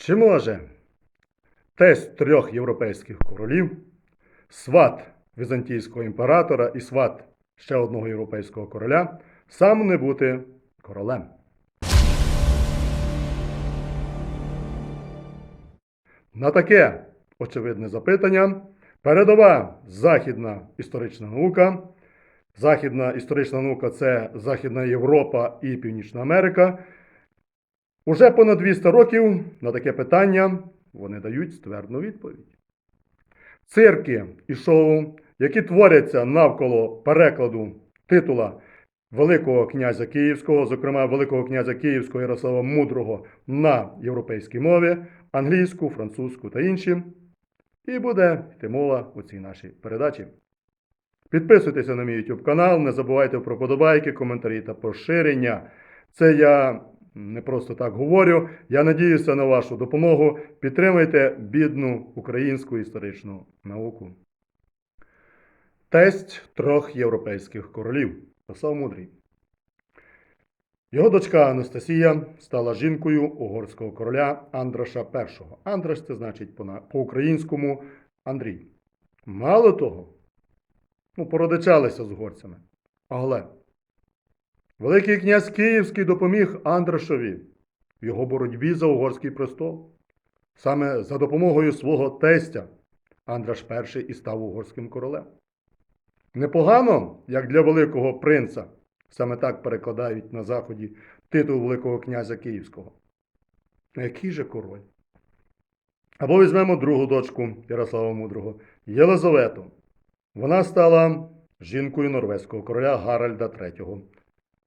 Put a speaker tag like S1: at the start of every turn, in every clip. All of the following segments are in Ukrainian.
S1: Чи може тесть трьох європейських королів, сват візантійського імператора і сват ще одного європейського короля сам не бути королем? На таке очевидне запитання передова західна історична наука. Західна історична наука це Західна Європа і Північна Америка. Уже понад 200 років на таке питання вони дають ствердну відповідь. Цирки і шоу, які творяться навколо перекладу титула Великого князя Київського, зокрема Великого князя Київського Ярослава Мудрого на європейській мові, англійську, французьку та інші. І буде йти мова у цій нашій передачі. Підписуйтеся на мій YouTube канал, не забувайте про подобайки, коментарі та поширення. Це я не просто так говорю. Я надіюся на вашу допомогу. Підтримуйте бідну українську історичну науку. Тесть трьох європейських королів. Ярослав Мудрий. Його дочка Анастасія стала жінкою угорського короля Андраша І. Андраш це значить по- по-українському Андрій. Мало того, ну, породичалися з угорцями. Але Великий князь Київський допоміг Андрашові в його боротьбі за угорський престол. Саме за допомогою свого тестя Андраш І і став угорським королем. Непогано, як для Великого принца, саме так перекладають на Заході титул Великого князя Київського. Який же король? Або візьмемо другу дочку Ярослава Мудрого Єлизавету. Вона стала жінкою норвезького короля Гаральда III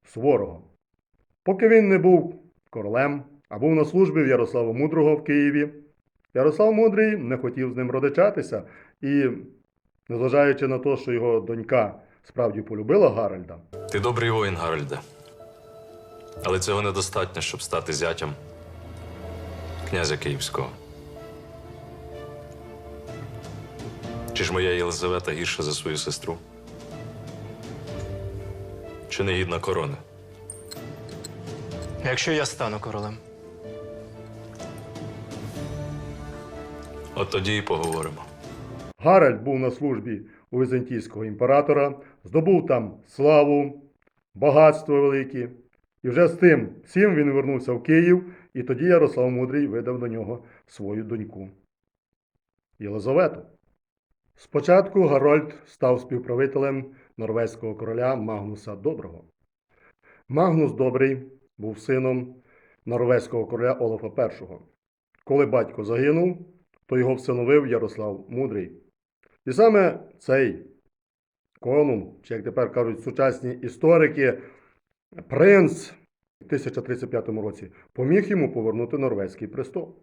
S1: Суворого. Поки він не був королем, а був на службі в Ярослава Мудрого в Києві, Ярослав Мудрий не хотів з ним родичатися і, незважаючи на те, що його донька справді полюбила Гаральда,
S2: Ти добрий воїн, Гарольде. Але цього недостатньо, щоб стати зятям князя Київського. Чи ж моя Єлизавета гірша за свою сестру? Чи не гідна корони?
S3: Якщо я стану королем,
S2: От тоді і поговоримо.
S1: Гаральд був на службі у візантійського імператора, здобув там славу, багатство велике. І вже з тим всім він вернувся в Київ, і тоді Ярослав Мудрий видав до нього свою доньку Єлизавету. Спочатку Гарольд став співправителем норвезького короля Магнуса Доброго. Магнус Добрий був сином норвезького короля Олафа І. Коли батько загинув, то його всиновив Ярослав Мудрий. І саме цей конун, чи як тепер кажуть сучасні історики, принц в 1035 році поміг йому повернути норвезький престол.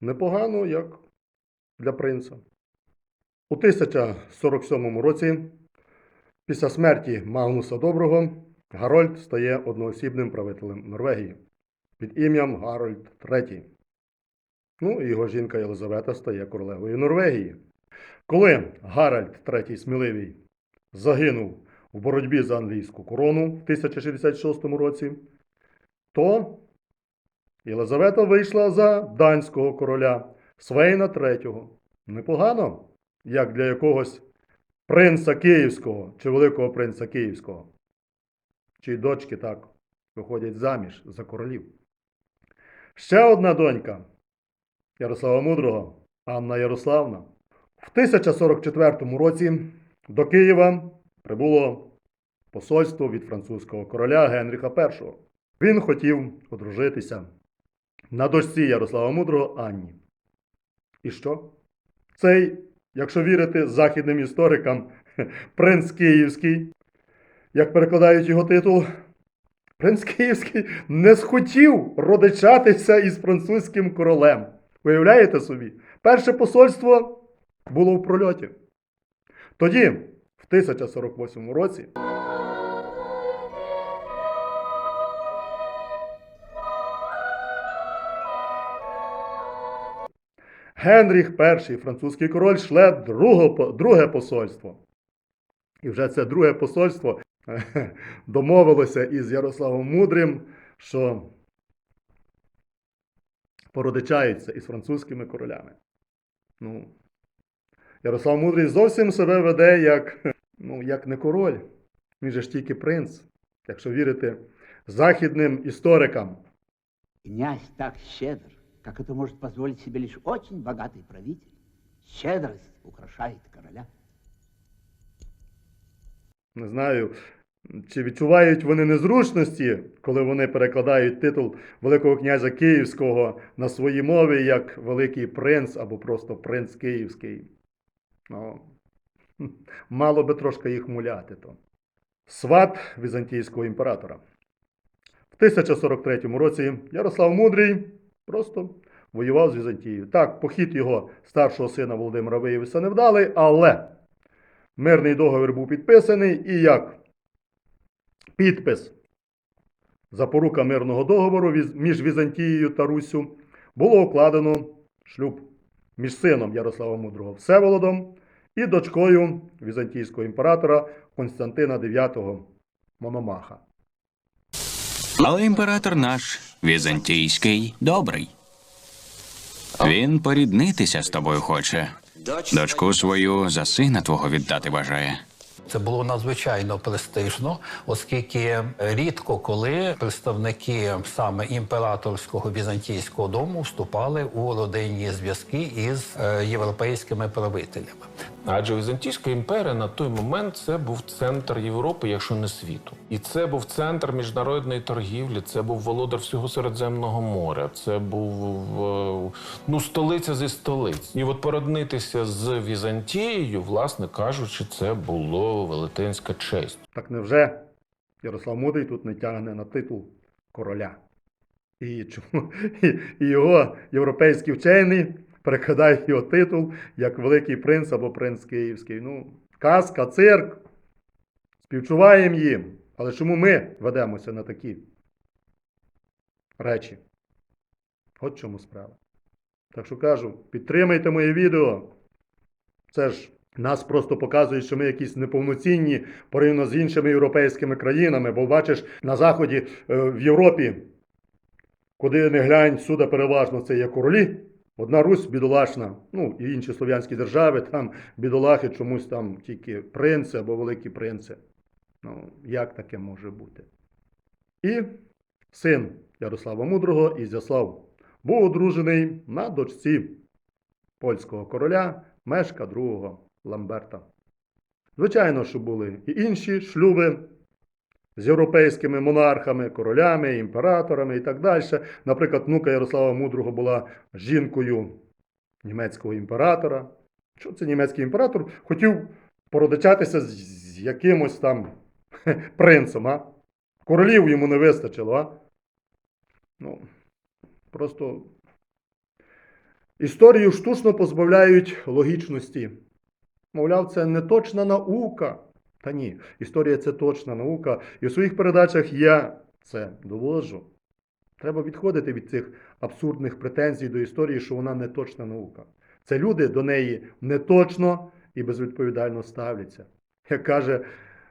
S1: Непогано, як для принца. У 1047 році, після смерті Магнуса Доброго, Гарольд стає одноосібним правителем Норвегії під ім'ям Гарольд III. Ну і його жінка Єлизавета стає королевою Норвегії. Коли Гаральд III Сміливий загинув в боротьбі за англійську корону в 1066 році, то Єлизавета вийшла за данського короля Свейна III. Непогано, як для якогось принца Київського чи великого принца Київського. Чиї дочки так виходять заміж за королів. Ще одна донька Ярослава Мудрого, Анна Ярославна. В 1044 році до Києва прибуло посольство від французького короля Генріха І. Він хотів одружитися на дочці Ярослава Мудрого Анні. І що? Цей, якщо вірити західним історикам, принц Київський, як перекладають його титул, принц Київський не схотів родичатися із французьким королем. Уявляєте собі? Перше посольство було в прольоті. Тоді, в 1048 році, Генріх І, французький король, шле друге, посольство. І вже це друге посольство домовилося із Ярославом Мудрим, що породичаються із французькими королями. Ну, Ярослав Мудрий зовсім себе веде як, ну, як не король. Він же ж тільки принц, якщо вірити західним історикам.
S3: Князь так щедр, как это может позволить себе лишь очень богатый правитель. Щедрость украшает короля.
S1: Не знаю, чи відчувають вони незручності, коли вони перекладають титул Великого князя Київського на свої мови як Великий принц або просто принц Київський. Ну, мало би трошки їх муляти то. Сват візантійського імператора. В 1043 році Ярослав Мудрий просто воював з Візантією. Так, похід його старшого сина Володимира виявився невдалий, але мирний договір був підписаний і як підпис запорука мирного договору між Візантією та Руссю було укладено шлюб між сином Ярослава Мудрого Всеволодом і дочкою візантійського імператора Константина IX Мономаха.
S4: Але імператор наш візантійський добрий. Він поріднитися з тобою хоче. Дочку свою за сина твого віддати бажає.
S5: Це було надзвичайно престижно, оскільки рідко коли представники саме імператорського візантійського дому вступали у родинні зв'язки із е, європейськими правителями.
S6: Адже Візантійська імперія на той момент це був центр Європи, якщо не світу. І це був центр міжнародної торгівлі, це був володар всього Середземного моря, це був е, ну, столиця зі столиць. І от породнитися з Візантією, власне кажучи, це було велетенська честь.
S1: Так невже Ярослав Мудрий тут не тягне на титул короля? І, чому, і, його європейські вчені перекладають його титул як Великий принц або принц Київський. Ну, казка, цирк. Співчуваємо їм. Але чому ми ведемося на такі речі? От чому справа. Так що кажу, підтримайте моє відео. Це ж нас просто показує, що ми якісь неповноцінні порівняно з іншими європейськими країнами. Бо бачиш, на Заході, е, в Європі, куди не глянь, сюди переважно це є королі. Одна Русь бідолашна, ну і інші слов'янські держави, там бідолахи чомусь там тільки принци або великі принци. Ну, як таке може бути? І син Ярослава Мудрого, Ізяслав, був одружений на дочці польського короля Мешка II Ламберта. Звичайно, що були і інші шлюби з європейськими монархами, королями, імператорами і так далі. Наприклад, внука Ярослава Мудрого була жінкою німецького імператора. Що це німецький імператор? Хотів породичатися з, якимось там принцем, а? Королів йому не вистачило, а? Ну, просто Історію штучно позбавляють логічності. Мовляв, це не точна наука. Та ні, історія це точна наука. І у своїх передачах я це доводжу. Треба відходити від цих абсурдних претензій до історії, що вона не точна наука. Це люди до неї неточно і безвідповідально ставляться. Як каже,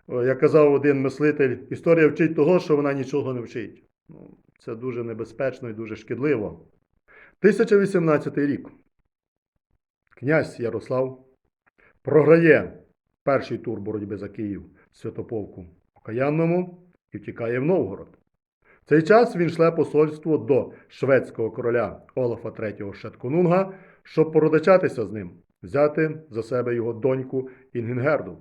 S1: як казав один мислитель, історія вчить того, що вона нічого не вчить. Ну, це дуже небезпечно і дуже шкідливо. 1018 рік. Князь Ярослав програє перший тур боротьби за Київ Святополку Окаянному і втікає в Новгород. В цей час він шле посольство до шведського короля Олафа III Шетконунга, щоб породичатися з ним, взяти за себе його доньку Інгінгерду.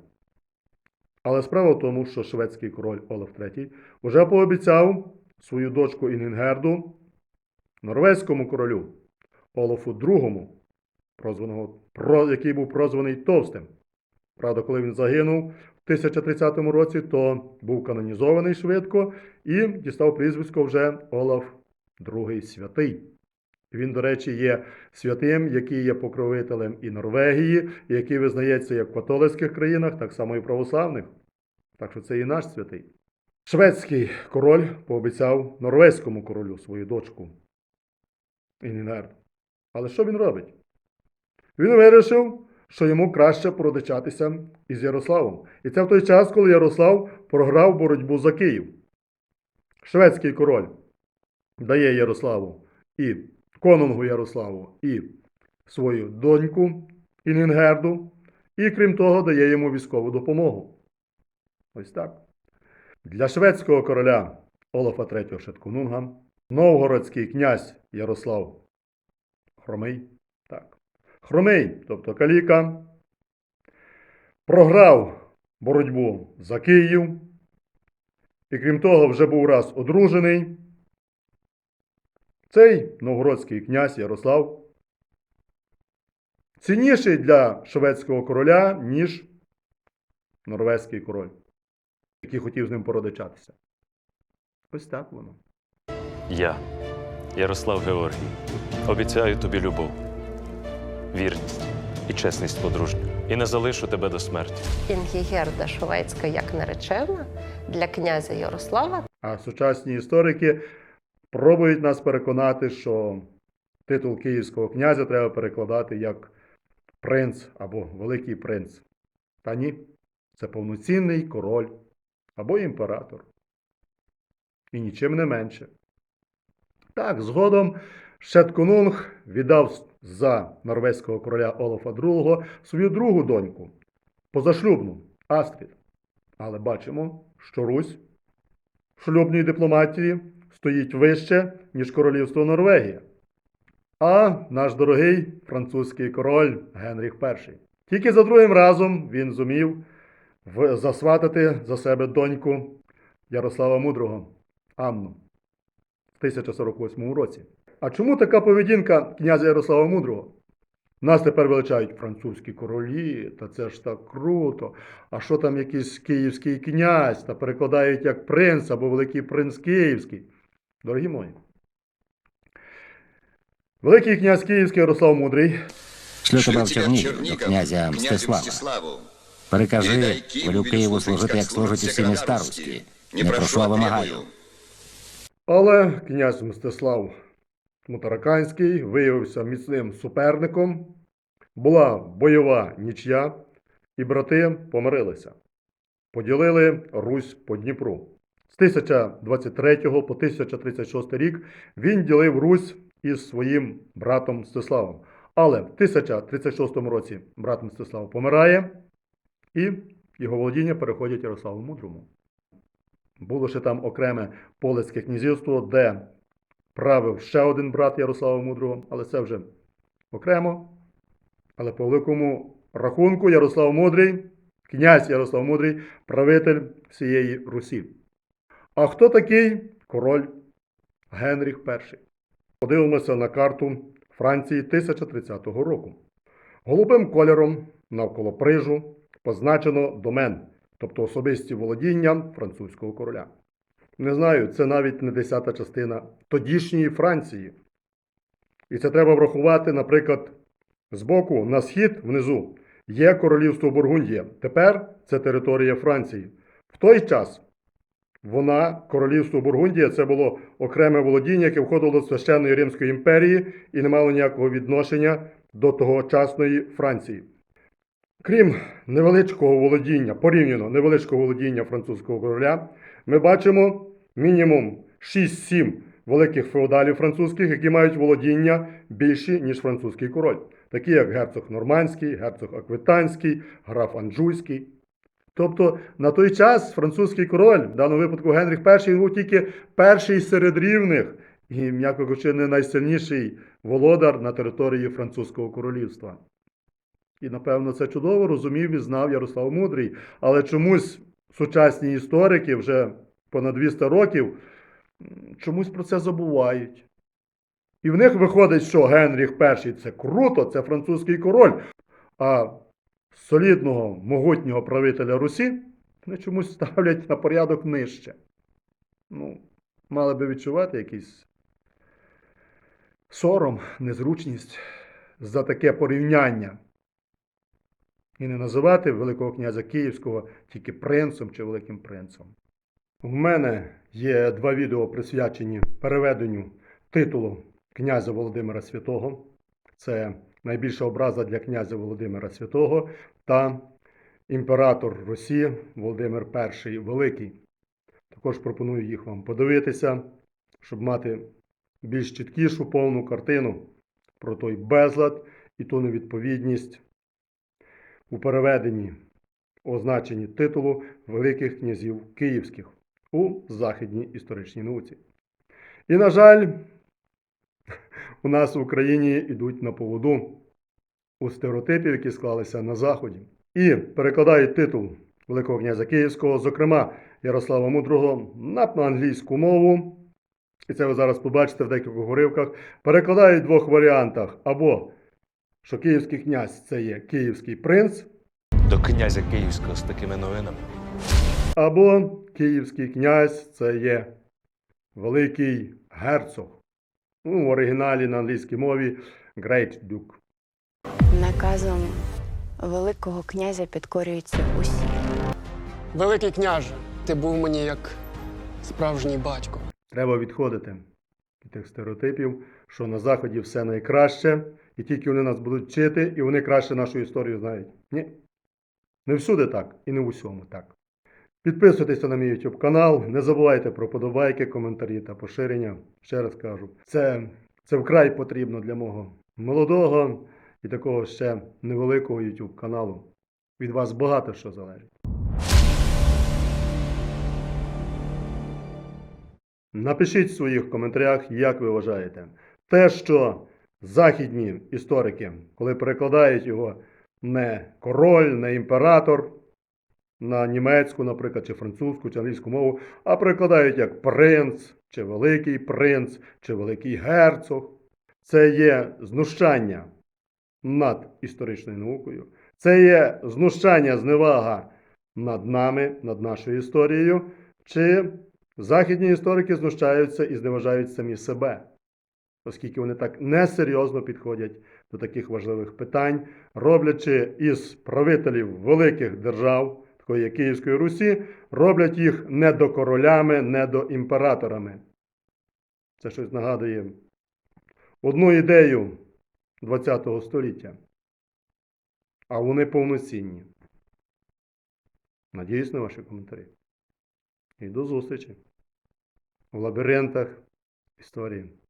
S1: Але справа в тому, що шведський король Олаф III уже пообіцяв свою дочку Інгінгерду норвезькому королю Олафу II, прозваного, який був прозваний Товстим. Правда, коли він загинув в 1030 році, то був канонізований швидко і дістав прізвисько вже Олаф II Святий. Він, до речі, є святим, який є покровителем і Норвегії, який визнається як в католицьких країнах, так само і православних. Так що це і наш святий. Шведський король пообіцяв норвезькому королю свою дочку Інгінерд. Але що він робить? Він вирішив, що йому краще породичатися із Ярославом. І це в той час, коли Ярослав програв боротьбу за Київ. Шведський король дає Ярославу і конунгу Ярославу і свою доньку Інгергерду, і крім того, дає йому військову допомогу. Ось так. Для шведського короля Олафа III Шетконунга новгородський князь Ярослав Хромий, Хромий, тобто Каліка, програв боротьбу за Київ, і крім того, вже був раз одружений. Цей новгородський князь Ярослав цінніший для шведського короля, ніж норвезький король, який хотів з ним породичатися. Ось так воно.
S7: Я, Ярослав Георгій, обіцяю тобі любов, вірність і чесність подружню. І не залишу тебе до смерті.
S8: Інгігерда Шведська як наречена для князя Ярослава
S1: А сучасні історики пробують нас переконати, що титул київського князя треба перекладати як принц або великий принц. Та ні, це повноцінний король або імператор. І нічим не менше. Так, згодом Шетконунг віддав за норвезького короля Олафа II свою другу доньку, позашлюбну Астрід. Але бачимо, що Русь в шлюбній дипломатії стоїть вище, ніж королівство Норвегія. А наш дорогий французький король Генріх І. Тільки за другим разом він зумів засватати за себе доньку Ярослава Мудрого Анну в 1048 році. А чому така поведінка князя Ярослава Мудрого? Нас тепер величають французькі королі, та це ж так круто. А що там якийсь київський князь, та перекладають як принц або великий принц Київський. Дорогі мої. Великий князь Київський Ярослав Мудрий
S9: Шлю тебе в Чернігів до князя Мстислава. Перекажи, велю Києву служити, як служать усі міста руські. Не прошу, а вимагаю.
S1: Але князь Мстислав Мутараканський виявився міцним суперником, була бойова нічя, і брати помирилися. Поділили Русь по Дніпру. З 1023 по 1036 рік він ділив Русь із своїм братом Мстиславом. Але в 1036 році брат Мстислав помирає, і його володіння переходять Ярославу Мудрому. Було ще там окреме Полецьке князівство, де правив ще один брат Ярослава Мудрого, але це вже окремо. Але по великому рахунку Ярослав Мудрий, князь Ярослав Мудрий, правитель всієї Русі. А хто такий король Генріх І? Подивимося на карту Франції 1030 року. Голубим кольором навколо Прижу позначено домен, тобто особисті володіння французького короля. Не знаю, це навіть не десята частина тодішньої Франції. І це треба врахувати, наприклад, збоку на схід внизу є королівство Бургундія. Тепер це територія Франції. В той час вона, королівство Бургундія, це було окреме володіння, яке входило до священної Римської імперії і не мало ніякого відношення до тогочасної Франції. Крім невеличкого володіння, порівняно невеличкого володіння французького короля, ми бачимо мінімум 6-7 великих феодалів французьких, які мають володіння більші, ніж французький король, такі як герцог Нормандський, герцог Аквитанський, граф Анджуйський. Тобто на той час французький король, в даному випадку Генріх І, він був тільки перший серед рівних і, м'яко кажучи, не найсильніший володар на території французького королівства. І, напевно, це чудово розумів і знав Ярослав Мудрий. Але чомусь сучасні історики вже понад 200 років чомусь про це забувають. І в них виходить, що Генріх І це круто, це французький король. А солідного, могутнього правителя Русі вони чомусь ставлять на порядок нижче. Ну, мали би відчувати якийсь сором, незручність за таке порівняння. І не називати Великого князя Київського тільки принцем чи великим принцем. У мене є два відео присвячені переведенню титулу князя Володимира Святого. Це найбільша образа для князя Володимира Святого та імператор Росії Володимир І Великий. Також пропоную їх вам подивитися, щоб мати більш чіткішу повну картину про той безлад і ту невідповідність у переведенні означенні титулу Великих князів Київських у західній історичній науці. І, на жаль, у нас в Україні йдуть на поводу у стереотипів, які склалися на Заході, і перекладають титул Великого князя Київського, зокрема Ярослава Мудрого, на англійську мову. І це ви зараз побачите в декількох уривках. Перекладають в двох варіантах: або що київський князь це є київський принц,
S7: До князя Київського з такими новинами.
S1: або київський князь це є великий герцог. Ну, в оригіналі на англійській мові Great Duke.
S10: Наказом Великого князя підкорюються усі.
S11: Великий княже, ти був мені як справжній батько.
S1: Треба відходити від тих стереотипів, що на Заході все найкраще, і тільки вони нас будуть вчити, і вони краще нашу історію знають. Ні. Не всюди так і не в усьому так. Підписуйтеся на мій YouTube канал, не забувайте про подобайки, коментарі та поширення. Ще раз кажу, це, це вкрай потрібно для мого молодого і такого ще невеликого YouTube каналу. Від вас багато що залежить. Напишіть в своїх коментарях, як ви вважаєте, те, що західні історики, коли перекладають його не король, не імператор на німецьку, наприклад, чи французьку, чи англійську мову, а перекладають як принц, чи великий принц, чи великий герцог, це є знущання над історичною наукою, це є знущання, зневага над нами, над нашою історією, чи західні історики знущаються і зневажають самі себе, оскільки вони так несерйозно підходять до таких важливих питань, роблячи із правителів великих держав, такої як Київської Русі, роблять їх не до королями, не до імператорами. Це щось нагадує одну ідею ХХ століття. А вони повноцінні. Надіюсь на ваші коментарі. І до зустрічі в лабіринтах історії.